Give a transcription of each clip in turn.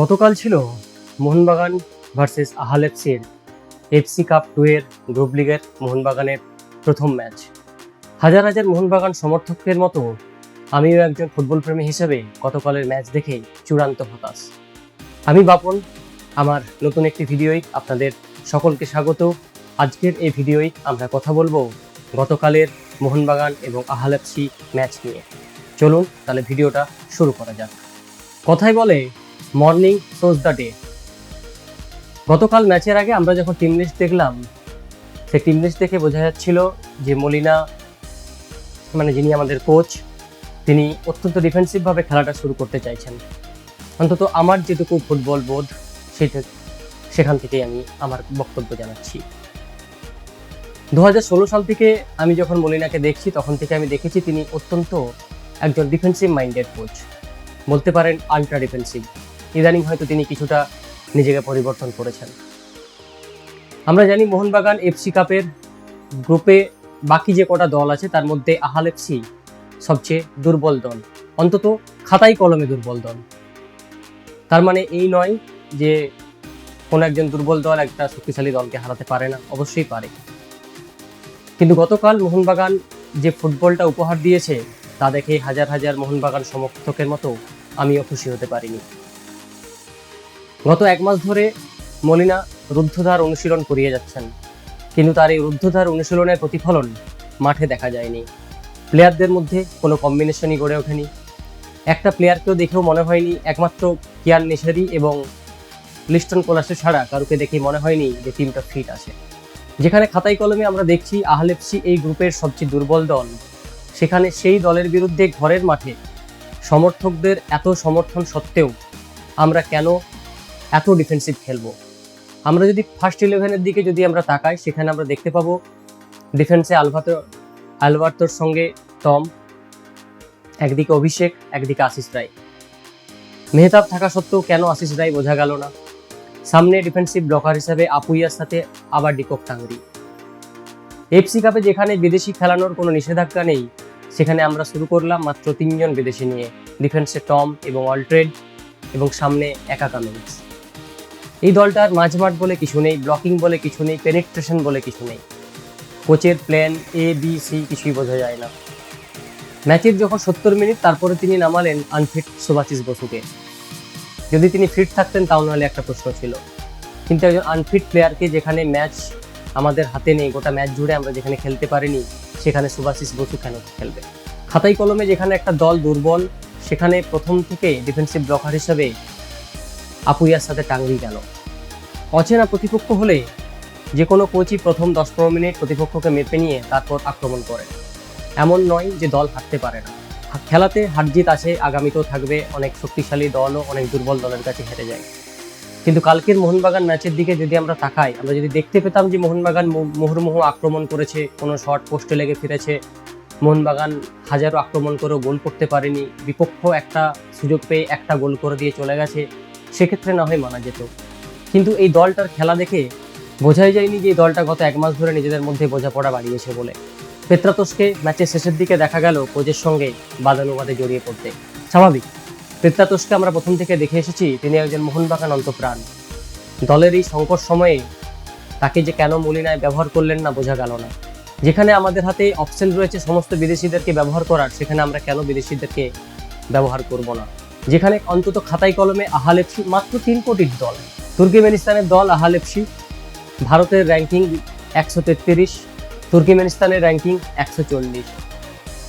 গতকাল ছিল মোহনবাগান ভার্সেস আহালেপসির এফসি কাপ টু এর গ্রুপ লিগের মোহনবাগানের প্রথম ম্যাচ। হাজার হাজার মোহনবাগান সমর্থকের মতো আমিও একজন ফুটবল প্রেমী হিসেবে গতকালের ম্যাচ দেখে চূড়ান্ত হতাশ। আমি বাপন, আমার নতুন একটি ভিডিওই আপনাদের সকলকে স্বাগত। আজকের এই ভিডিওই আমরা কথা বলব গতকালের মোহনবাগান এবং আহালেপসি ম্যাচ নিয়ে। চলুন তাহলে ভিডিওটা শুরু করা যাক। কথাই বলে মর্নিং সোজ দ্য ডে গতকাল ম্যাচের আগে আমরা যখন টিম লিস্ট দেখলাম, সেই টিম লিস্ট দেখে বোঝা যাচ্ছিল যে মলিনা মানে যিনি আমাদের কোচ তিনি অত্যন্ত ডিফেন্সিভভাবে খেলাটা শুরু করতে চাইছেন। অন্তত আমার যেটুকু ফুটবল বোধ, সেটা, সেখান থেকেই আমি আমার বক্তব্য জানাচ্ছি। দু হাজার ষোলো সাল থেকে আমি যখন মলিনাকে দেখছি, তখন থেকে আমি দেখেছি তিনি অত্যন্ত একজন ডিফেন্সিভ মাইন্ডেড কোচ বলতে পারেন আল্ট্রা ডিফেন্সিভ ইদানিং হয়তো তিনি কিছুটা নিজেকে পরিবর্তন করেছেন। আমরা জানি মোহনবাগান এফসি কাপের গ্রুপে বাকি যে কটা দল আছে, তার মধ্যে আহাল এফসি সবচেয়ে দুর্বল দল। অন্তত খাতাই কলমে দুর্বল দল। তার মানে এই নয় যে কোনো একজন দুর্বল দল একটা শক্তিশালী দলকে হারাতে পারে না, অবশ্যই পারে। কিন্তু গতকাল মোহনবাগান যে ফুটবলটা উপহার দিয়েছে, তা দেখে হাজার হাজার মোহনবাগান সমর্থকের মতো আমিও খুশি হতে পারিনি। গত এক মাস ধরে মলিনা রুদ্ধধার অনুশীলন করিয়ে যাচ্ছেন। কিন্তু তার এই রুদ্ধধার অনুশীলনের প্রতিফলন মাঠে দেখা যায়নি। প্লেয়ারদের মধ্যে কোনো কম্বিনেশনই গড়ে ওঠেনি। একটা প্লেয়ারকেও দেখেও মনে হয়নি একমাত্র কিয়ান নেশারি এবং লিস্টন কোলাসে ছাড়া কারুকে দেখে মনে হয়নি যে টিমটা ফিট আছে। যেখানে খাতাই কলমে আমরা দেখছি আহলেপসি এই গ্রুপের সবচেয়ে দুর্বল দল। সেখানে সেই দলের বিরুদ্ধে ঘরের মাঠে সমর্থকদের এত সমর্থন সত্ত্বেও আমরা কেন এত ডিফেন্সিভ খেলব। আমরা যদি ফার্স্ট ইলেভেনের দিকে যদি আমরা তাকাই, সেখানে আমরা দেখতে পাবো ডিফেন্সে আলভাতো আলবার্তোর সঙ্গে টম, একদিকে অভিষেক, একদিকে আশিস রায়। মেহতাব থাকা সত্ত্বেও কেন আশিস রায় বোঝা গেল না? সামনে ডিফেন্সিভ ব্লকার হিসাবে আপুইয়ার সাথে আবার ডিকক টাঙ্গরি এফসি কাপে যেখানে বিদেশি খেলানোর কোনো নিষেধাজ্ঞা নেই, সেখানে আমরা শুরু করলাম মাত্র তিনজন বিদেশি নিয়ে। ডিফেন্সে টম এবং অলট্রেড এবং সামনে একা কামিন্স এই দলটার মাঝমাঠ বলে কিছু নেই ব্লকিং বলে কিছু নেই পেনিট্রেশন বলে কিছু নেই। কোচের প্ল্যান এ বি সি কিছুই বোঝা যায় না। ম্যাচের যখন সত্তর মিনিট, তারপরে তিনি নামালেন আনফিট সুভাশিস বসুকে। যদি তিনি ফিট থাকতেন, তাও নাহলে একটা প্রশ্ন ছিল। কিন্তু একজন আনফিট প্লেয়ারকে যেখানে ম্যাচ আমাদের হাতে নেই, গোটা ম্যাচ জুড়ে আমরা যেখানে খেলতে পারিনি, সেখানে সুভাশিস বসু কেন খেলবে? খাতাই কলমে যেখানে একটা দল দুর্বল, সেখানে প্রথম থেকে ডিফেন্সিভ ব্লকার হিসেবে আপুইয়ার সাথে টাঙ্গি গেল। অচেনা প্রতিপক্ষ হলে যে কোনো কোচই প্রথম দশ পনেরো মিনিট প্রতিপক্ষকে মেপে নিয়ে তারপর আক্রমণ করে। এমন নয় যে দল হারতে পারে না। খেলাতে হার জিত আছে, আগামীতেও থাকবে অনেক শক্তিশালী দলও অনেক দুর্বল দলের কাছে হেরে যায়। কিন্তু কালকের মোহনবাগান ম্যাচের দিকে যদি আমরা তাকাই, আমরা যদি দেখতে পেতাম যে মোহনবাগান মুহুর্মুহু আক্রমণ করেছে, কোনো শর্ট পোস্টে লেগে ফিরেছে, মোহনবাগান হাজারো আক্রমণ করেও গোল করতে পারেনি, বিপক্ষ একটা সুযোগ পেয়ে একটা গোল করে দিয়ে চলে গেছে সেক্ষেত্রে না হয় মানা যেত। কিন্তু এই দলটার খেলা দেখে বোঝাই যায়নি যে এই দলটা গত এক মাস ধরে নিজেদের মধ্যে বোঝাপড়া বাড়িয়েছে বলে। পেত্রাতোসকে ম্যাচের শেষের দিকে দেখা গেল কোচের সঙ্গে বাদানুবাদে জড়িয়ে পড়তে। স্বাভাবিক পেত্রাতোসকে আমরা প্রথম থেকে দেখে এসেছি তিনি একজন মোহনবাগান অন্তপ্রাণ। দলের এই সংকট সময়ে তাকে যে কেন মলিনায় ব্যবহার করলেন না বোঝা গেল না। যেখানে আমাদের হাতে অপশন রয়েছে সমস্ত বিদেশিদেরকে ব্যবহার করার, সেখানে আমরা কেন বিদেশিদেরকে ব্যবহার করব না? যেখানে অন্তত খাতাই কলমে আহালেপসি মাত্র তিন কোটির দল। তুর্কিমেনিস্তানের দল আহালেপসি ভারতের র্যাঙ্কিং একশো তেত্রিশ, তুর্কিমেনিস্তানের র্যাঙ্কিং একশো চল্লিশ।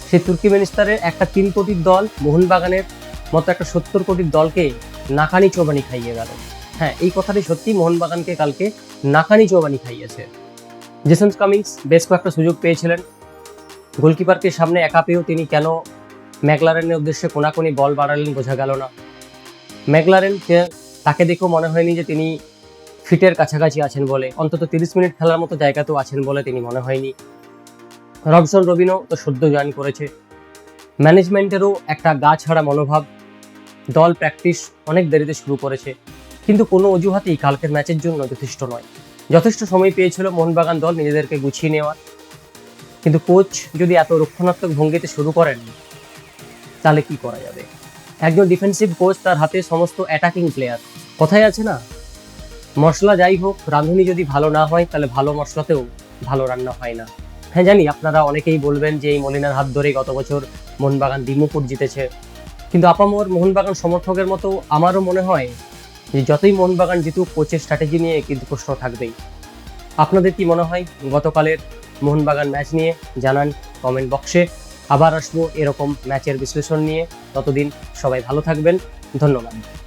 সেই তুর্কিমেনিস্তানের একটা তিন কোটির দল, মোহনবাগানের মতো একটা সত্তর কোটির দলকে নাকানি চোবানি খাইয়ে গেল। হ্যাঁ এই কথাটি সত্যি, মোহনবাগানকে কালকে নাকানি চোবানি খাইয়েছে। জেসন কামিংস বেশ কয়েকটা সুযোগ পেয়েছিলেন। গোলকিপারকে সামনে একা পেয়েও তিনি কেন ম্যাকলারেনের উদ্দেশ্যে কোনাকুনি বল বাড়ালেন, বোঝা গেল না। ম্যাকলারেন তাকে দেখেও মনে হয়নি যে তিনি ফিটের কাছাকাছি আছেন বলে। অন্তত তিরিশ মিনিট খেলার মতো জায়গাতেও আছেন বলে তিনি মনে হয়নি। রবসন রবিনও তো সদ্য জয়েন করেছে। ম্যানেজমেন্টেরও একটা গা ছাড়া মনোভাব। দল প্র্যাকটিস অনেক দেরিতে শুরু করেছে। কিন্তু কোনো অজুহাতেই কালকের ম্যাচের জন্য যথেষ্ট নয়। যথেষ্ট সময় পেয়েছিল মোহনবাগান দল নিজেদেরকে গুছিয়ে নেওয়ার। কিন্তু কোচ যদি এত রক্ষণাত্মক ভঙ্গিতে শুরু করেন তাহলে কি করা যাবে? একজন ডিফেন্সিভ কোচ তার হাতে সমস্ত অ্যাটাকিং প্লেয়ার কথায় আছে না? মশলা যাই হোক, রাঁধুনি যদি ভালো না হয়, তাহলে ভালো মশলাতেও ভালো রান্না হয় না। হ্যাঁ জানি আপনারা অনেকেই বলবেন যে এই মলিনার হাত ধরেই গত বছর মোহনবাগান দিমুকুট জিতেছে। কিন্তু আপামর মোহনবাগান সমর্থকের মতো আমারও মনে হয় যে যতই মোহনবাগান জিতুক কোচের স্ট্র্যাটেজি নিয়ে কিন্তু প্রশ্ন থাকবেই। আপনাদের কি মনে হয়? গতকালের মোহনবাগান ম্যাচ নিয়ে জানান কমেন্ট বক্সে আবার আসব এরকম ম্যাচের বিশ্লেষণ নিয়ে। ততদিন সবাই ভালো থাকবেন। ধন্যবাদ।